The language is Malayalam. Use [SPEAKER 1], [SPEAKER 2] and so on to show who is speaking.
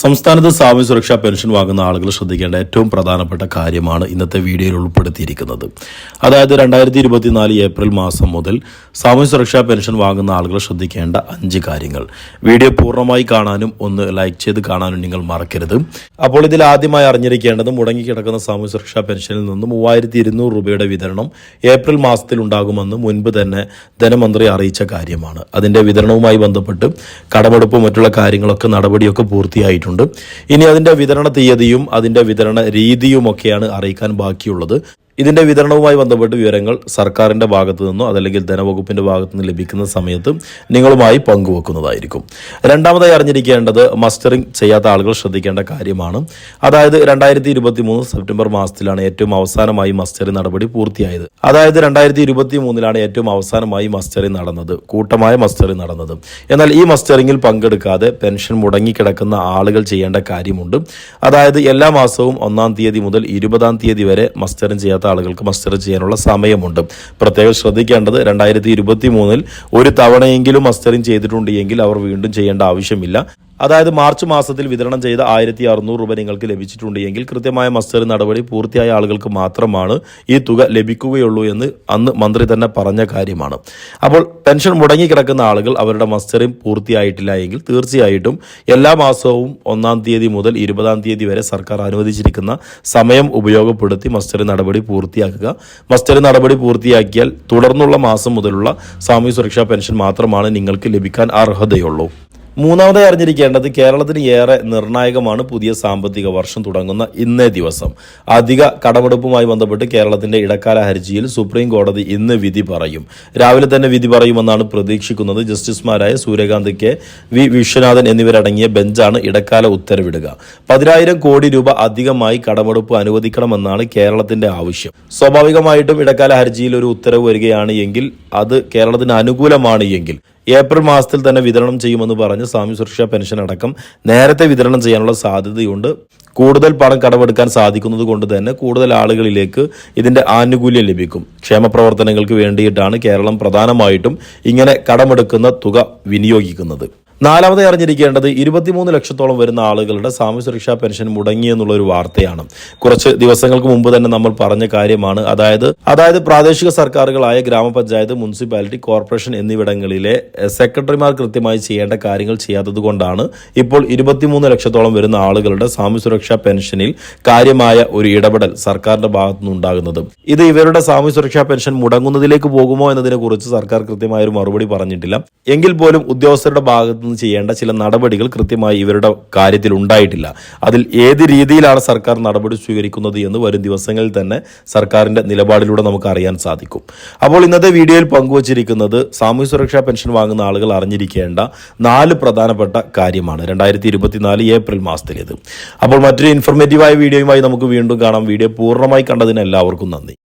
[SPEAKER 1] സംസ്ഥാനത്ത് സാമൂഹ്യ സുരക്ഷാ പെൻഷൻ വാങ്ങുന്ന ആളുകൾ ശ്രദ്ധിക്കേണ്ട ഏറ്റവും പ്രധാനപ്പെട്ട കാര്യമാണ് ഇന്നത്തെ വീഡിയോയിൽ ഉൾപ്പെടുത്തിയിരിക്കുന്നത്. അതായത് രണ്ടായിരത്തി ഇരുപത്തിനാല് ഏപ്രിൽ മാസം മുതൽ സാമൂഹ്യ സുരക്ഷാ പെൻഷൻ വാങ്ങുന്ന ആളുകൾ ശ്രദ്ധിക്കേണ്ട അഞ്ച് കാര്യങ്ങൾ. വീഡിയോ പൂർണമായി കാണാനും ഒന്ന് ലൈക്ക് ചെയ്ത് കാണാനും നിങ്ങൾ മറക്കരുത്. അപ്പോൾ ഇതിൽ ആദ്യമായി അറിഞ്ഞിരിക്കേണ്ടത് മുടങ്ങിക്കിടക്കുന്ന സാമൂഹ്യ സുരക്ഷാ പെൻഷനിൽ നിന്ന് മൂവായിരത്തി ഇരുന്നൂറ് രൂപയുടെ വിതരണം ഏപ്രിൽ മാസത്തിൽ ഉണ്ടാകുമെന്ന് മുൻപ് തന്നെ ധനമന്ത്രി അറിയിച്ച കാര്യമാണ്. അതിന്റെ വിതരണവുമായി ബന്ധപ്പെട്ട് കടമെടുപ്പും മറ്റുള്ള കാര്യങ്ങളൊക്കെ നടപടിയൊക്കെ പൂർത്തിയായിട്ടുണ്ട്. ഇനി അതിന്റെ വിതരണ തീയതിയും അതിന്റെ വിതരണ രീതിയുമൊക്കെയാണ് അറിയിക്കാൻ ബാക്കിയുള്ളത്. ഇതിന്റെ വിതരണവുമായി ബന്ധപ്പെട്ട് വിവരങ്ങൾ സർക്കാരിന്റെ ഭാഗത്തു നിന്നോ അതല്ലെങ്കിൽ ധനവകുപ്പിന്റെ ഭാഗത്തു നിന്ന് ലഭിക്കുന്ന സമയത്ത് നിങ്ങളുമായി പങ്കുവെക്കുന്നതായിരിക്കും. രണ്ടാമതായി അറിഞ്ഞിരിക്കേണ്ടത് മസ്റ്ററിംഗ് ചെയ്യാത്ത ആളുകൾ ശ്രദ്ധിക്കേണ്ട കാര്യമാണ്. അതായത് രണ്ടായിരത്തി ഇരുപത്തി മൂന്ന് സെപ്റ്റംബർ മാസത്തിലാണ് ഏറ്റവും അവസാനമായി മസ്റ്ററിംഗ് നടപടി പൂർത്തിയായത്. അതായത് രണ്ടായിരത്തി ഇരുപത്തി മൂന്നിലാണ് ഏറ്റവും അവസാനമായി മസ്റ്ററിംഗ് നടന്നത് കൂട്ടമായ മസ്റ്ററിംഗ് നടന്നത്. എന്നാൽ ഈ മസ്റ്ററിംഗിൽ പങ്കെടുക്കാതെ പെൻഷൻ മുടങ്ങിക്കിടക്കുന്ന ആളുകൾ ചെയ്യേണ്ട കാര്യമുണ്ട്. അതായത് എല്ലാ മാസവും ഒന്നാം തീയതി മുതൽ ഇരുപതാം തീയതി വരെ മസ്റ്ററിംഗ് ചെയ്യാത്ത ആളുകൾക്ക് മസ്റ്റർ ചെയ്യാനുള്ള സമയമുണ്ട്. പ്രത്യേകം ശ്രദ്ധിക്കേണ്ടത് രണ്ടായിരത്തി ഇരുപത്തി മൂന്നിൽ ഒരു തവണയെങ്കിലും മസ്റ്ററിംഗ് ചെയ്തിട്ടുണ്ട് എങ്കിൽ അവർ വീണ്ടും ചെയ്യേണ്ട ആവശ്യമില്ല. അതായത് മാർച്ച് മാസത്തിൽ വിതരണം ചെയ്ത ആയിരത്തി അറുന്നൂറ് രൂപ നിങ്ങൾക്ക് ലഭിച്ചിട്ടുണ്ട്. എങ്കിൽ കൃത്യമായ മസ്റ്റർ നടപടി പൂർത്തിയായ ആളുകൾക്ക് മാത്രമാണ് ഈ തുക ലഭിക്കുകയുള്ളൂ എന്ന് അന്ന് മന്ത്രി തന്നെ പറഞ്ഞ കാര്യമാണ്. അപ്പോൾ പെൻഷൻ മുടങ്ങിക്കിടക്കുന്ന ആളുകൾ അവരുടെ മസ്റ്ററിംഗ് പൂർത്തിയായിട്ടില്ല എങ്കിൽ തീർച്ചയായിട്ടും എല്ലാ മാസവും ഒന്നാം തീയതി മുതൽ ഇരുപതാം തീയതി വരെ സർക്കാർ അനുവദിച്ചിരിക്കുന്ന സമയം ഉപയോഗപ്പെടുത്തി മസ്റ്ററി നടപടി പൂർത്തിയാക്കുക. മസ്റ്ററി നടപടി പൂർത്തിയാക്കിയാൽ തുടർന്നുള്ള മാസം മുതലുള്ള സാമൂഹ്യ സുരക്ഷാ പെൻഷൻ മാത്രമാണ് നിങ്ങൾക്ക് ലഭിക്കാൻ അർഹതയുള്ളൂ. മൂന്നാമതായി അറിഞ്ഞിരിക്കേണ്ടത് കേരളത്തിന് ഏറെ നിർണായകമാണ് പുതിയ സാമ്പത്തിക വർഷം തുടങ്ങുന്ന ഇന്നേ ദിവസം. അധിക കടമെടുപ്പുമായി ബന്ധപ്പെട്ട് കേരളത്തിന്റെ ഇടക്കാല ഹർജിയിൽ സുപ്രീം കോടതി ഇന്ന് വിധി പറയും. രാവിലെ തന്നെ വിധി പറയുമെന്നാണ് പ്രതീക്ഷിക്കുന്നത് ജസ്റ്റിസുമാരായ സൂര്യകാന്ത് കെ വി വിശ്വനാഥൻ എന്നിവരടങ്ങിയ ബെഞ്ചാണ് ഇടക്കാല ഉത്തരവിടുക. പതിനായിരം കോടി രൂപ അധികമായി കടമെടുപ്പ് അനുവദിക്കണമെന്നാണ് കേരളത്തിന്റെ ആവശ്യം. സ്വാഭാവികമായിട്ടും ഇടക്കാല ഹർജിയിൽ ഒരു ഉത്തരവ് വരികയാണ് എങ്കിൽ അത് കേരളത്തിന് അനുകൂലമാണ് എങ്കിൽ ഏപ്രിൽ മാസത്തിൽ തന്നെ വിതരണം ചെയ്യുമെന്ന് പറഞ്ഞ് സ്വാമി സുരക്ഷാ പെൻഷൻ അടക്കം നേരത്തെ വിതരണം ചെയ്യാനുള്ള സാധ്യതയുണ്ട്. കൂടുതൽ പണം കടമെടുക്കാൻ സാധിക്കുന്നത് കൊണ്ട് തന്നെ കൂടുതൽ ആളുകളിലേക്ക് ഇതിന്റെ ആനുകൂല്യം ലഭിക്കും. ക്ഷേമ പ്രവർത്തനങ്ങൾക്ക് വേണ്ടിയിട്ടാണ് കേരളം പ്രധാനമായിട്ടും ഇങ്ങനെ കടമെടുക്കുന്ന തുക വിനിയോഗിക്കുന്നത്. നാലാമതായി അറിഞ്ഞിരിക്കേണ്ടത് ഇരുപത്തിമൂന്ന് ലക്ഷത്തോളം വരുന്ന ആളുകളുടെ സാമൂഹ്യ സുരക്ഷാ പെൻഷൻ മുടങ്ങിയെന്നുള്ള ഒരു വാർത്തയാണ്. കുറച്ച് ദിവസങ്ങൾക്ക് മുമ്പ് തന്നെ നമ്മൾ പറഞ്ഞ കാര്യമാണ്. അതായത് അതായത് പ്രാദേശിക സർക്കാരുകളായ ഗ്രാമപഞ്ചായത്ത് മുനിസിപ്പാലിറ്റി കോർപ്പറേഷൻ എന്നിവിടങ്ങളിലെ സെക്രട്ടറിമാർ കൃത്യമായി ചെയ്യേണ്ട കാര്യങ്ങൾ ചെയ്യാത്തത് കൊണ്ടാണ് ഇപ്പോൾ ഇരുപത്തിമൂന്ന് ലക്ഷത്തോളം വരുന്ന ആളുകളുടെ സാമൂഹ്യ സുരക്ഷാ പെൻഷനിൽ കാര്യമായ ഒരു ഇടപെടൽ സർക്കാരിന്റെ ഭാഗത്തുനിന്ന് ഉണ്ടാകുന്നത് ഇത് ഇവരുടെ സാമൂഹ്യ സുരക്ഷാ പെൻഷൻ മുടങ്ങുന്നതിലേക്ക് പോകുമോ എന്നതിനെ കുറിച്ച് സർക്കാർ കൃത്യമായ ഒരു മറുപടി പറഞ്ഞിട്ടില്ല. എങ്കിൽ പോലും ഉദ്യോഗസ്ഥരുടെ ഭാഗത്തു നിന്ന് ചെയ്യേണ്ട ചില നടപടികൾ കൃത്യമായി ഇവരുടെ കാര്യത്തിൽ ഉണ്ടായിട്ടില്ല. അതിൽ ഏത് രീതിയിലാണ് സർക്കാർ നടപടി സ്വീകരിക്കുന്നത് എന്ന് വരും ദിവസങ്ങളിൽ തന്നെ സർക്കാരിന്റെ നിലപാടിലൂടെ നമുക്ക് അറിയാൻ സാധിക്കും. അപ്പോൾ ഇന്നത്തെ വീഡിയോയിൽ പങ്കുവച്ചിരിക്കുന്നത് സാമൂഹ്യ സുരക്ഷാ പെൻഷൻ വാങ്ങുന്ന ആളുകൾ അറിഞ്ഞിരിക്കേണ്ട നാല് പ്രധാനപ്പെട്ട കാര്യമാണ്. രണ്ടായിരത്തി ഇരുപത്തിനാല് ഏപ്രിൽ മാസത്തിലേത്. അപ്പോൾ മറ്റൊരു ഇൻഫർമേറ്റീവായ വീഡിയോയുമായി നമുക്ക് വീണ്ടും കാണാം. വീഡിയോ പൂർണമായി കണ്ടതിന് എല്ലാവർക്കും നന്ദി.